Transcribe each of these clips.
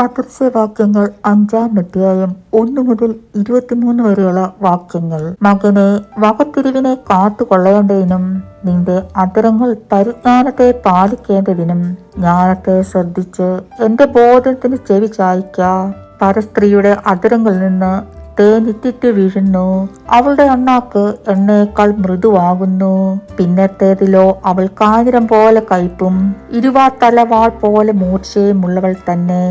സദൃശ്യവാക്യങ്ങൾ അഞ്ചാം അധ്യായം ഒന്ന് മുതൽ ഇരുപത്തിമൂന്ന് വരെയുള്ള വാക്യങ്ങൾ. മകനെ വകത്തിരിവിനെ കാത്തുകൊള്ളേണ്ടതിനും നിന്റെ അതരങ്ങൾ പരിജ്ഞാനത്തെ പാലിക്കേണ്ടതിനും ജ്ഞാനത്തെ ശ്രദ്ധിച്ച് എന്റെ ബോധത്തിന് ചെവി ചായ്ക്ക. പരസ്ത്രീയുടെ അതിരങ്ങളിൽ നിന്ന് തേനിറ്റിറ്റ് വീഴുന്നു അവളുടെ അണ്ണാക്ക് എണ്ണയേക്കാൾ മൃദുവാകുന്നു. പിന്നത്തേതിലോ അവൾ കാഞ്ഞിരം പോലെ കയ്പും ഇരുവാ തലവാൾ പോലെ മൂർച്ചയുമുള്ളവൾ തന്നെ.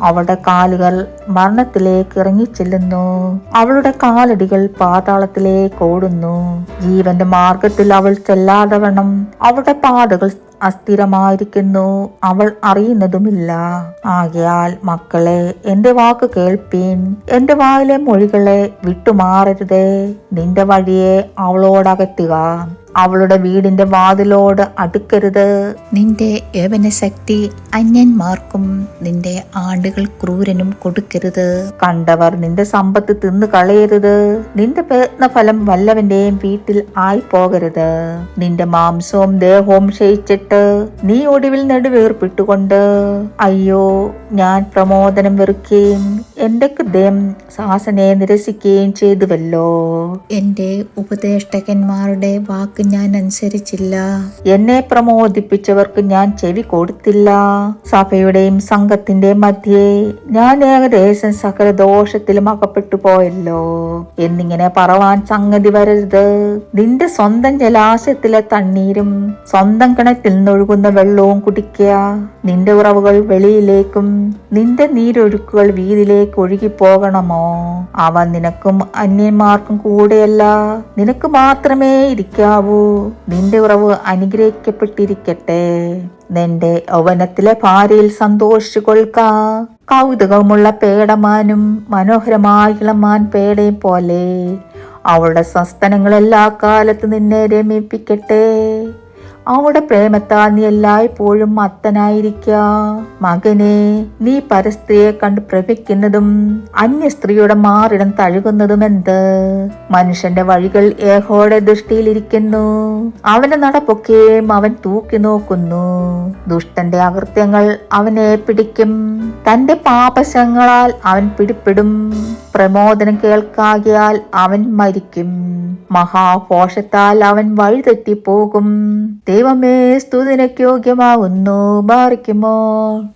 അവളുടെ കാലുകൾ മരണത്തിലേക്ക് ഇറങ്ങിച്ചെല്ലുന്നു. അവളുടെ കാലടികൾ പാതാളത്തിലേക്ക് ഓടുന്നു. ജീവന്റെ മാർഗത്തിൽ അവൾ ചെല്ലാതവണ്ണം അവളുടെ പാതകൾ അസ്ഥിരമായിരിക്കുന്നു. അവൾ അറിയുന്നതുമില്ല. ആകയാൽ മക്കളെ എന്റെ വാക്ക് കേൾപ്പീൻ. എന്റെ വായിലെ മൊഴികളെ വിട്ടുമാറരുതേ. നിന്റെ വഴിയെ അവളോടകറ്റുക. അവളുടെ വീടിന്റെ വാതിലോട് അടുക്കരുത്. നിന്റെ യവനശക്തി അന്യന്മാർക്കും നിന്റെ ആണ്ടുകൾ ക്രൂരനും കൊടുക്കരുത്. കണ്ടവർ നിന്റെ സമ്പത്ത് തിന്നു കളയരുത്. നിന്റെ പ്രയത്നഫലം വല്ലവന്റെയും വീട്ടിൽ ആയി പോകരുത് നിന്റെ മാംസവും ദേഹവും ക്ഷയിച്ചിട്ട് നീ ഒടുവിൽ നെടുവേർപ്പിട്ടുകൊണ്ട് അയ്യോ ഞാൻ പ്രമോദനം വെറുക്കുകയും എന്റെ ഹൃദയം ശാസനയെ നിരസിക്കുകയും ചെയ്തുവല്ലോ? എന്റെ ഉപദേഷ്ടകന്മാരുടെ വാക്ക് ഞാൻ അനുസരിച്ചില്ല. എന്നെ പ്രമോദിപ്പിച്ചവർക്ക് ഞാൻ ചെവി കൊടുത്തില്ല. സഭയുടെയും സംഘത്തിന്റെ മധ്യേ ഞാൻ ഏകദേശം സകല ദോഷത്തിലും അകപ്പെട്ടു പോയല്ലോ. എന്നിങ്ങനെ പറവാൻ സംഗതി വരരുത്. നിന്റെ സ്വന്തം ജലാശയത്തിലെ തണ്ണീരും സ്വന്തം കിണറ്റിൽ നിന്നൊഴുകുന്ന വെള്ളവും കുടിക്കുക. നിന്റെ ഉറവുകൾ വെളിയിലേക്കും നിന്റെ നീരൊഴുക്കുകൾ വീതിയിലേക്ക് ഒഴുകി പോകണമോ? അവ നിനക്കും അന്യന്മാർക്കും കൂടെയല്ല. നിനക്ക് മാത്രമേ ഇരിക്കാവൂ. നിന്റെ ഉറവ് അനുഗ്രഹിക്കപ്പെട്ടിരിക്കട്ടെ. നിന്റെ യൗവനത്തിലെ ഭാര്യയിൽ സന്തോഷിച്ചു കൊൽക്ക കൗതുകമുള്ള പേടമാനും മനോഹരമായ ഇളമാൻ പേടയും പോലെ അവളുടെ സസ്തനങ്ങൾ കാലത്ത് നിന്നെ രമിപ്പിക്കട്ടെ. അവളുടെ പ്രേമത്താൽ നീ എല്ലായ്പ്പോഴും അത്തനായിരിക്ക മകനെ നീ പരസ്ത്രീയെ കണ്ട് പ്രഭിക്കുന്നതും അന്യ സ്ത്രീയുടെ മാറിടം തഴുകുന്നതും എന്ത് മനുഷ്യന്റെ വഴികൾ ഏഹോടെ ദൃഷ്ടിയിലിരിക്കുന്നു. അവന്റെ നടപ്പൊക്കെയും അവൻ തൂക്കി നോക്കുന്നു. ദുഷ്ടന്റെ അകൃത്യങ്ങൾ അവനെ പിടിക്കും. തന്റെ പാപശങ്ങളാൽ അവൻ പിടിപ്പെടും. പ്രമോദനം കേൾക്കാകിയാൽ അവൻ മരിക്കും. മഹാഘോഷത്താൽ അവൻ വഴിതെറ്റിപ്പോകും. ദൈവമേ സ്തുതിനയ്ക്ക് യോഗ്യമാവുന്നു. ബാറിക്കുമോ?